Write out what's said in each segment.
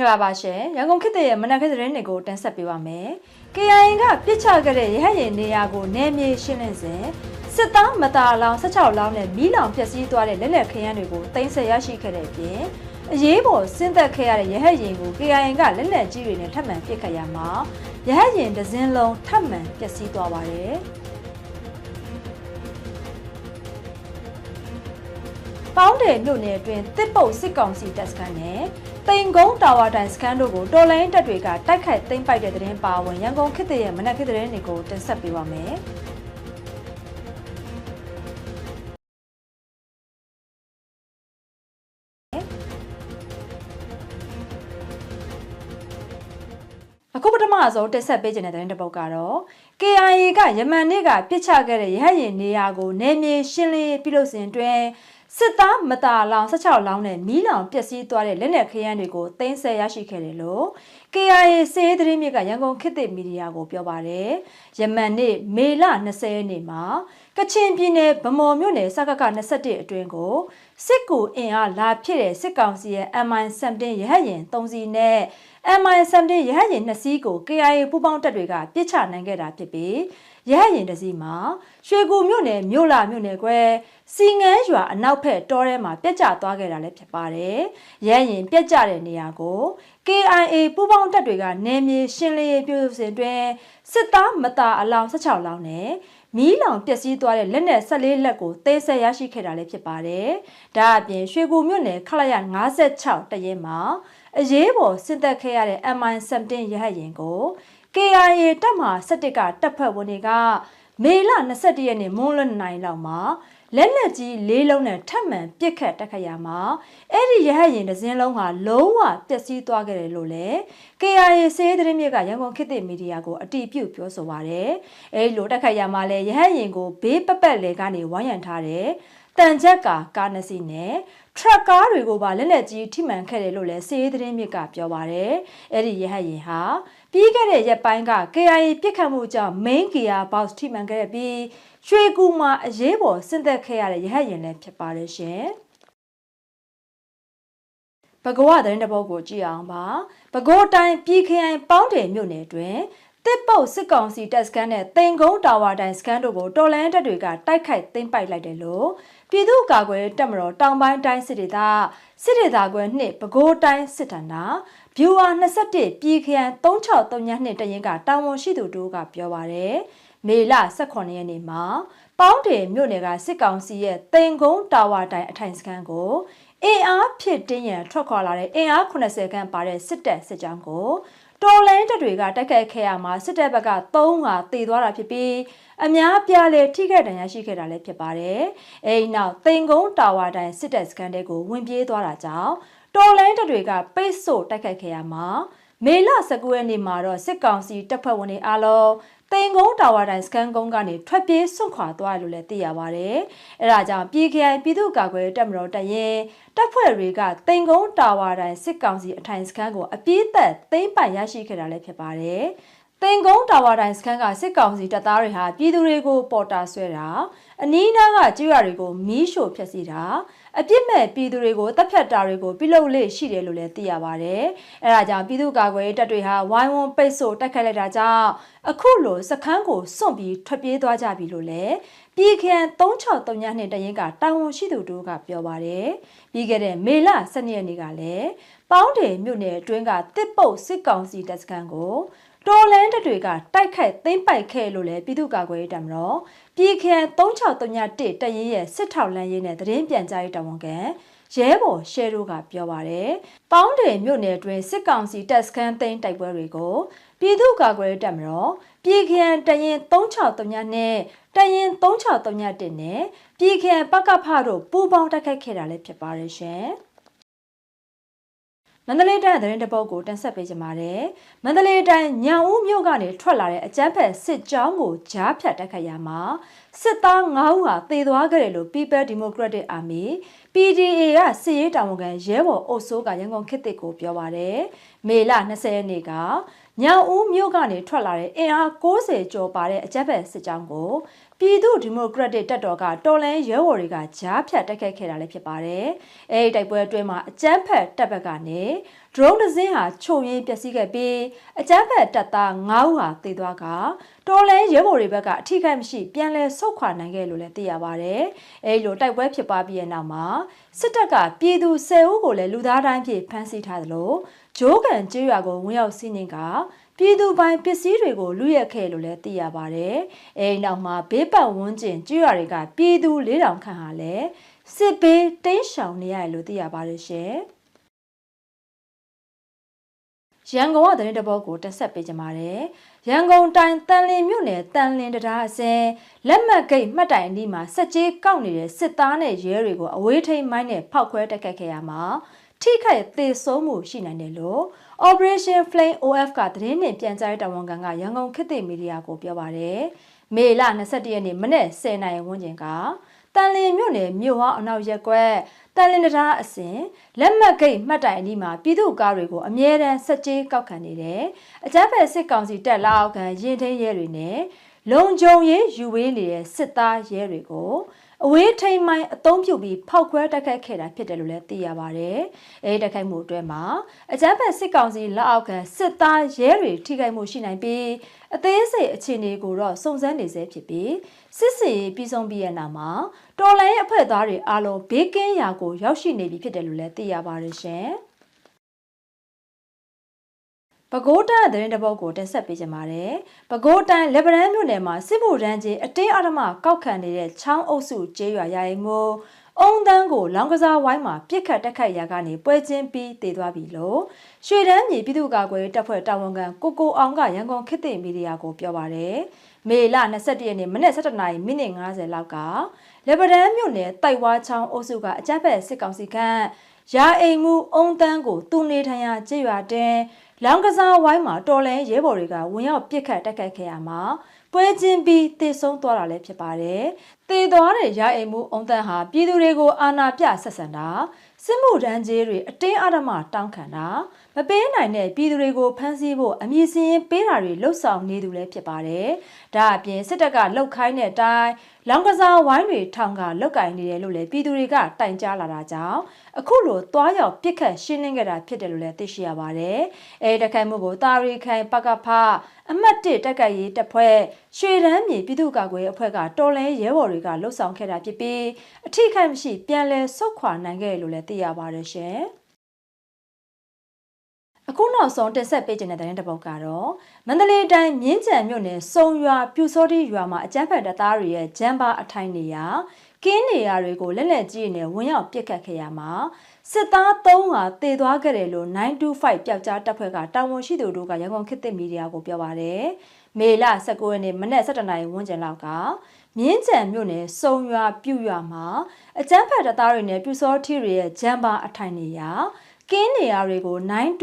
္ဂလာပါရှင်ရန်ကုန်ခေတ်သစ်ရဲ့မနက်ခင်းသတင်းတွေကိုတင်ဆက်ပေးပါမယ်။ KIA ကပြစ်ချခဲ့တဲ့ရဟတ်ရင်နေရာကိုနယ်မြေရှင်းလင်းစဉ်စစ်သားမတာလောင်16လောင်းနဲ့မီးလောင်ဖျက်ဆီးသွားတဲ့လက်လက်ခရမ်းတွေကိုတင်ဆက်ရရှိခဲ့တဲ့အပြင်အရေးပေါ်ဆင်းသက်ခဲ့ရတဲ့ရဟတ်ရင်ကို KIA ကလက်လက်ကြီးတွေနဲ့ထပ်မံပစ်ခတ်ရမှာရဟတ်ရင်တစ်စင်းလုံးထပ်မံပျက်စီးသွားပါတယ်။ ပေါင်းတယ်မြို့နယ်အတွင်းတစ်ပုတ်စစ်ကောင်စီတပ်စခန်းနဲ့တိန်ကုန်းတာဝါတိုင်စခန်းတို့ကိုတော်လိုင်းတပ်တွေကတိုက်ခိုက်သိမ်းပိုက်တဲ့တဲ့ရင်ပါဝင်ရန်ကုန်ခေတ်တရဲ့မနက်ခေတ်တဲ့ရင်တွေကိုတင်ဆက်ပေးပါမယ်။ အခုပထမဆုံးတက်ဆက်ပေးခြင်းတဲ့တဲ့တစ်ပုတ်ကတော့ KIA ကယမန်နေ့ကပြစ်ချခဲ့တဲ့ရဟတ်ရင်နေရာကိုနေမြေရှင်းလင်းပြုလုပ်စဉ်တွင်စစ်သားမတာလောင်16လောင်းနဲ့မီးလောင်ပျက်စီးသွားတဲ့လက်နက်ခရမ်းတွေကိုတင်ဆက်ရရှိခဲ့တယ်လို့ KIA စေးသတင်းမြစ်ကရန်ကုန်ခေတ်သစ်မီဒီယာကိုပြောပါတယ်။ယမန်နေ့မေလ20ရက်နေ့မှာကချင်ပြည်နယ်ဗမော်မြို့နယ်စကက21အတွင်းကိုစစ်ကူအင်အားလာဖြစ်တဲ့စစ်ကောင်စီရဲ့ MI17 ရဟတ်ယာဉ်3စီးနဲ့ MI17 ရဟတ်ယာဉ်2စီးကို KIA ပူးပေါင်းတပ်တွေကပြစ်ချနိုင်ခဲ့တာဖြစ်ပြီးရဟတ်ရင်တစီမှာရွှေကူမြို့နယ်မြို့လာမြို့နယ်ကွဲစီငန်းရွာအနောက်ဘက်တောထဲမှာပြက်ကျသွားခဲ့တာလည်းဖြစ်ပါတယ်။ရဟတ်ရင်ပြက်ကျတဲ့နေရာကို KIA ပူးပေါင်းတပ်တွေကနယ်မြေရှင်းလင်းရေးပြုလုပ်စဉ်တွင်စစ်သားမတာအလောင်း16လောင်းနဲ့ မီးလောင်ပျက်စီးသွားတဲ့လက်နက်14လက်ကိုသိမ်းဆည်းရရှိခဲ့တာလည်းဖြစ်ပါတယ်။ဒါအပြင်ရွှေကူမြို့နယ်ခလရ56တရင်မှာအရေးပေါ်စစ်သက်ခဲ့ရတဲ့ MI17 ရဟတ်ရင်ကို KIA တပ်မဟာ17ကတပ်ဖွဲ့ဝင်တွေကမေလ21ရက်နေ့မွန်းလွန်နိုင်လောက်မှာ လက်လက်ကြီးလေးလုံးနဲ့ထပ်မံပစ်ခတ်တက်ခတ်ရမှာအဲ့ဒီရဟတ်ရင်တစ်စင်းလုံးဟာလုံးဝပျက်စီးသွားခဲ့တယ်လို့လည်း KIA စေးသတင်းမြစ်ကရန်ကုန်ခေတ်သစ်မီဒီယာကိုအတိပြုပြောဆိုပါရယ်အဲ့ဒီလိုတက်ခတ်ရမှာလဲရဟတ်ရင်ကိုဘေးပပတ်လေကနေဝိုင်းရံထားတယ်တန်ချက်ကာကားနစီနဲ့ ထရက်ကားတွေကိုပါလက်လက်ကြီးထိမှန်ခဲ့တယ်လို့လည်းစေးသတင်းမြစ်ကပြောပါရယ်အဲ့ဒီရဟတ်ရင်ဟာပြီးခဲ့တဲ့ရက်ပိုင်းက KIA ပြစ်ခတ်မှုကြောင့် main gear box ထိမှန်ခဲ့ပြီးရွှေကူမှာအရေးပေါ်ဆင်းသက်ခဲ့ရတဲ့ရဟတ်ရင်လည်းဖြစ်ပါတယ်ရှင်။ဘဂဝသတင်းတစ်ပုဒ်ကိုကြည့်အောင်ပါ။ဘဂိုတိုင်းပြည်ခရိုင်ပေါင်းတယ်မြို့နယ်တွင်တစ်ပုတ်စစ်ကောင်စီတပ်စခန်းနဲ့တင်ကုန်းတာဝါတိုင်စခန်းတို့ကိုတော်လန်တပ်တွေကတိုက်ခိုက်သိမ်းပိုက်လိုက်တယ်လို့ ပြည်သူ့ကာကွယ်တပ်မတော်တောင်ပိုင်းတိုင်းစစ်ဒေသစစ်ဒေသကွယ်နှစ်ပဲခူးတိုင်းစစ်ဌာနဗျူဟာ21ပြည်ခရိုင်3632တရင်ကတာဝန်ရှိသူတို့ကပြောပါရယ်မေလ18ရက်နေ့မှာပေါင်းတယ်မြို့နယ်ကစစ်ကောင်စီရဲ့တင်ကုန်းတာဝါတိုင်အထိုင်စခန်းကိုအင်အားဖြစ်တင်းရန်ထွက်ခွာလာတဲ့အင်အား80ခန့်ပါတဲ့စစ်တပ်စစ်ကြောင်းကို တော်လိုင်းတပ်တွေကတိုက်ခိုက်ခဲ့ရမှာစစ်တပ်ဘက်က3ဟာတည်သွားတာဖြစ်ပြီးအများပြားလေထိခိုက်ဒဏ်ရာရှိခဲ့တာလည်းဖြစ်ပါတယ်။အဲဒီနောက်တင်ကုန်းတာဝါတိုင်စစ်တပ်စခန်းတဲကိုဝင်ပြေးသွားတာကြောင့်တော်လိုင်းတပ်တွေကပိတ်ဆို့တိုက်ခိုက်ခဲ့ရမှာမေလ19ရက်နေ့မှာတော့စစ်ကောင်စီတပ်ဖွဲ့ဝင်တွေအားလုံး တင်ကုန်းတာဝါတိုင်စကန်ကုန်းကနေထွက်ပြေးစွန့်ခွာသွားတယ်လို့လည်းသိရပါဗျ။အဲဒါကြောင့်ပြည်ခိုင်ပြည်သူ့ကာကွယ်တပ်မတော်တရင်တပ်ဖွဲ့တွေကတင်ကုန်းတာဝါတိုင်စစ်ကောင်စီအထိုင်စခန်းကိုအပြည့်သက်သိမ်းပိုင်ရရှိခဲ့တာလည်းဖြစ်ပါတယ်။တင်ကုန်းတာဝါတိုင်စခန်းကစစ်ကောင်စီတပ်သားတွေဟာပြည်သူတွေကိုပေါ်တာဆွဲတာအနီးနားကကြေးရွာတွေကိုမီးရှို့ဖျက်ဆီးတာ အပြစ်မဲ့ပြည်သူတွေကိုတပ်ဖြတ်တာတွေကိုပြုလုပ်လေ့ရှိတယ်လို့လည်းသိရပါတယ်။အဲဒါကြောင့်ပြည်သူ့ကာကွယ်ရေးတပ်တွေဟာဝိုင်းဝန်းပိတ်ဆို့တိုက်ခိုက်လိုက်တာကြောင့်အခုလိုစခန်းကိုစွန့်ပြီးထွက်ပြေးသွားကြပြီလို့လည်းပြည်ခန်3632နှစ်တရင်ကတာဝန်ရှိသူတို့ကပြောပါတယ်။ပြီးခဲ့တဲ့မေလ12ရက်နေ့ကလည်းပေါင်းတယ်မြို့နယ်အတွင်းကတစ်ပုတ်စစ်ကောင်စီတပ်စခန်းကို တော်လန်တပ်တွေကတိုက်ခိုက်သိမ်းပိုက်ခဲ့လို့လည်းပြည်သူ့ကာကွယ်ရေးတပ်မတော်ပြည်ခန်3631တရင်ရဲ့စစ်ထောက်လန်းရေးနဲ့သတင်းပြန်ကြားရေးတာဝန်ခံရဲဘော်ရှဲတို့ကပြောပါရယ်ပေါင်းတယ်မြို့နယ်အတွင်းစစ်ကောင်စီတပ်စခန်းသိမ်းတိုက်ပွဲတွေကိုပြည်သူ့ကာကွယ်ရေးတပ်မတော်ပြည်ခန်တရင်3631နဲ့တရင်3631နဲ့ပြည်ခန်ပကဖတို့ပူးပေါင်းတိုက်ခိုက်ခဲ့တာလည်းဖြစ်ပါတယ်ရှင်။ မန္တလေးတိုင်းသတင်းတပုတ်ကိုတင်ဆက်ပေးကြပါမယ်။မန္တလေးတိုင်းညောင်ဦးမြို့ကနေထွက်လာတဲ့အကြမ်းဖက်စစ်ကြောင်းကိုကြားဖြတ်တိုက်ခိုက်ရမှာစစ်သား9ဦးဟာသေသွားခဲ့တယ်လို့ People Democratic Army PDA ကစစ်ရေးတာဝန်ခံရဲဘော်အုပ်စိုးကရန်ကုန်ခေတ်သစ်ကိုပြောပါတယ်။မေလ20ရက်နေ့ကညောင်ဦးမြို့ကနေထွက်လာတဲ့အင်အား60ကျော်ပါတဲ့အကြမ်းဖက်စစ်ကြောင်းကို ပြည်သူ့ဒီမိုကရက်တစ်တပ်တော်ကတော်လန်ရဲဘော်တွေကကြားဖြတ်တိုက်ခိုက်ခဲ့တာလည်းဖြစ်ပါတယ်။အဲဒီတိုက်ပွဲအတွင်းမှာအကြမ်းဖက်တပ်ဘက်ကနေ drone တစ်စင်းဟာချုပ်ရင်းပျက်စီးခဲ့ပြီးအကြမ်းဖက်တပ်သား9ဦးဟာသေသွားကတော်လန်ရဲဘော်တွေဘက်ကအထိခိုက်မရှိပြန်လည်ဆုတ်ခွာနိုင်ခဲ့လို့လည်းသိရပါတယ်။အဲဒီလိုတိုက်ပွဲဖြစ်ပွားပြီးတဲ့နောက်မှာစစ်တပ်ကပြည်သူ10ဦးကိုလည်းလူသားတိုင်းဖြစ်ဖမ်းဆီးထားသလိုဂျိုးကန်ကျေးရွာကိုဝင်ရောက်စီးနှင်က ပြည်သူပိုင်ပစ္စည်းတွေကိုလူရက်ခဲ့လို့လည်းသိရပါတယ်။အဲဒီနောက်မှာဘေးပတ်ဝန်းကျင်ကျွရတွေကပြည်သူ၄000ခန့်ဟာလည်းစစ်ဘေးတိမ်းရှောင်နေရတယ်လို့သိရပါတယ်ရှင်။ရန်ကုန်ကသတင်းတပုတ်ကိုတက်ဆက်ပေးကြပါမယ်။ရန်ကုန်တိုင်းတန်လင်းမြို့နယ်တန်လင်းတရားအစင်လက်မှတ်ဂိတ်မှတ်တိုင်အနီးမှာစက်ကြီးကောက်နေတဲ့စစ်သားနဲ့ရဲတွေကိုအဝေးထိန်မိုင်းနဲ့ဖောက်ခွဲတက်ခတ်ခဲ့ရမှာထိခိုက်သေဆုံးမှုရှိနိုင်တယ်လို့ Operation Flame OF ကသတင်းနဲ့ပြန်ကြားရေးတာဝန်ခံကရန်ကုန်ခေတ်သစ်မီဒီယာကိုပြောပါတယ်။မေလ22ရက်နေ့မနေ့10:00နာရီဝန်းကျင်ကတန်လင်းမြို့နယ်မြို့ဟောင်းအနောက်ရက်ကွက်တန်လင်းတရားအစဉ်လက်မှတ်ဂိတ်မှတ်တိုင်အနီးမှာပြည်သူ့ကားတွေကိုအမြဲတမ်းစက်ကြေးကောက်ခံနေတယ်။အကြမ်းဖက်စစ်ကောင်စီတပ်လက်အောက်ခံရင်ထင်းရဲတွေနဲ့လုံခြုံရေးယူဝေးနေတဲ့စစ်သားရဲတွေကို အဝေးထိန်မိုင်းအသုံးပြုပြီးဖောက်ခွဲတိုက်ခိုက်ခဲ့တာဖြစ်တယ်လို့လည်းသိရပါတယ်။အဲဒီတိုက်ခိုက်မှုအတွင်းမှာအကြမ်းဖက်စစ်ကောင်စီလက်အောက်ခံစစ်သားရဲတွေထိခိုက်မှုရှိနိုင်ပြီးအသေးစိတ်အခြေအနေကိုတော့စုံစမ်းနေဆဲဖြစ်ပြီးစစ်စီပြီးဆုံးပြီးတဲ့နောက်မှာတော်လိုင်းရဲ့အဖွဲ့သားတွေအားလုံးဘေးကင်းရာကိုရောက်ရှိနေပြီဖြစ်တယ်လို့လည်းသိရပါတယ်ရှင်။ ပဲခူးတိုင်းသတင်းတပုတ်ကိုတင်ဆက်ပေးကြပါမယ်။ပဲခူးတိုင်းလက်ဗရန်မြို့နယ်မှာစစ်မှုရန်ကြီးအတင်းအဓမ္မကောက်ခံနေတဲ့ချောင်းအုပ်စုကျေးရွာရရင်မို့အုံတန်းကိုလောင်ကစားဝိုင်းမှာပြစ်ခတ်တက်ခတ်ရာကနေပွဲချင်းပြီးတည်သွားပြီလို့ရွှေတန်းမြေပြည်သူ့ကာကွယ်တပ်ဖွဲ့တာဝန်ခံကိုကိုအောင်ကရန်ကုန်ခေတ်သစ်မီဒီယာကိုပြောပါရယ်မေလ22ရက်နေ့မနေ့7:00နာရီမိနစ်50လောက်က လေဗရန်မြို့နယ်တိုက်ဝါချောင်းအုပ်စုကအကြမ်းဖက်စစ်ကောင်စီကရာအိမ်မှုအုံတန်းကိုသူနေထိုင်ရာကျေးရွာတင်လောင်ကစားဝိုင်းမှာတော်လဲရဲဘော်တွေကဝင်ရောက်ပစ်ခတ်တိုက်ခိုက်ခဲ့ရမှာပွဲချင်းပြီးတည်ဆုံးသွားတာလည်းဖြစ်ပါတယ်။တည်သွားတဲ့ရအိမ်မှုအုံတန်းဟာပြည်သူတွေကိုအာဏာပြဆက်ဆံတာစစ်မှုထမ်းကြီးတွေအတင်းအဓမ္မတောင်းခံတာမပေးနိုင်တဲ့ပြည်သူတွေကိုဖမ်းဆီးဖို့အမည်စင်းပေးတာတွေလှုပ်ဆောင်နေသူလည်းဖြစ်ပါတယ်။ဒါအပြင်စစ်တပ်ကလှုပ်ခိုင်းတဲ့အတိုင်းလောင်ကစားဝိုင်းတွေထောင်ကလောက်ကင်နေတယ်လို့လည်းပြည်သူတွေကတိုင်ကြားလာတာကြောင့်အခုလိုသွားရောက်ပြစ်ခတ်ရှင်းလင်းခဲ့တာဖြစ်တယ်လို့လည်းသိရှိရပါတယ်။အဲဒီတိုက်ခိုက်မှုကိုတာရီခိုင်ပကဖအမှတ်1တက်ကရေးတပ်ဖွဲ့ရွှေရမ်းမြေပြည်သူ့ကာကွယ်အဖွဲ့ကတော်လဲရဲဘော်တွေကလှုပ်ဆောင်ခဲ့တာဖြစ်ပြီးအထိခိုက်မရှိပြန်လည်ဆုတ်ခွာနိုင်ခဲ့လို့လည်းသိရပါတယ်ရှင်။ အခုနောက်ဆုံးတင်ဆက်ပေးခြင်းတဲ့တဲ့တပုတ်ကတော့မန္တလေးတိုင်းမြင်းကြံမြို့နယ်စုံရွာပြူစောတိရွာမှာအကြမ်းဖက်တပ်သားတွေရဲ့ဂျမ်ဘာအထိုင်နေရာကင်းနေရာတွေကိုလက်လက်ကြီးနဲ့ဝင်ရောက်ပစ်ခတ်ခဲ့ရမှာစစ်သား3ဟာတေသွားခဲ့တယ်လို့925ပျောက်ကြားတပ်ဖွဲ့ကတာဝန်ရှိသူတို့ကရန်ကုန်ခေတ်သစ်မီဒီယာကိုပြောပါတယ်။မေလ19ရက်နေ့မနက်7:00နာရီဝန်းကျင်လောက်ကမြင်းကြံမြို့နယ်စုံရွာပြူရွာမှာအကြမ်းဖက်တပ်သားတွေနဲ့ပြူစောထီတွေရဲ့ဂျမ်ဘာအထိုင်နေရာ ကင်းနေရာတွေကို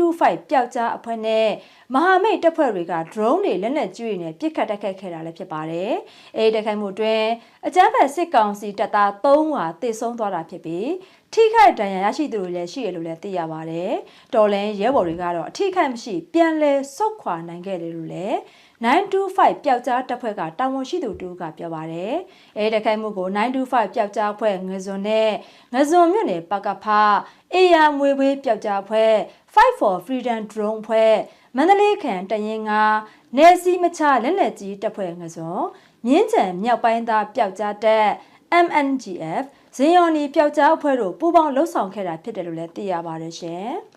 925ပျောက်ကြားအဖွဲ့နဲ့မဟာမိတ်တပ်ဖွဲ့တွေက drone တွေလက်နက်ကြီးတွေနဲ့ပစ်ခတ်တိုက်ခိုက်ခဲ့တာလည်းဖြစ်ပါတယ်။အဲဒီတိုက်ခိုက်မှုအတွင်းအကြမ်းဖက်စစ်ကောင်စီတပ်သား3ဟာသေဆုံးသွားတာဖြစ်ပြီးထိခိုက်ဒဏ်ရာရရှိသူတွေလည်းရှိရလို့လည်းသိရပါတယ်။တော်လန်ရဲဘော်တွေကတော့အထိခိုက်မရှိပြန်လည်ဆုတ်ခွာနိုင်ခဲ့တယ်လို့လည်း 925ပျောက်ကြားတပ်ဖွဲ့ကတာဝန်ရှိသူတူကပြောပါတယ်။အဲဒီတိုက်ခိုက်မှုကို925ပျောက်ကြားဖွဲ့ငဇွန်နဲ့ငဇွန်မြို့နယ်ပကဖအေယာမွေဝေးပျောက်ကြားဖွဲ့ Fight for Freedom Drone ဖွဲ့မန္တလေးခံတရင်ကနယ်စည်းမချလက်လက်ကြီးတပ်ဖွဲ့ငစွန်မြင်းကြံမြောက်ပိုင်းသားပျောက်ကြားတပ် MNGF ဇင်ယော်နီပျောက်ကြားအဖွဲ့တို့ပူးပေါင်းလှုပ်ဆောင်ခဲ့တာဖြစ်တယ်လို့လည်းသိရပါတယ်ရှင်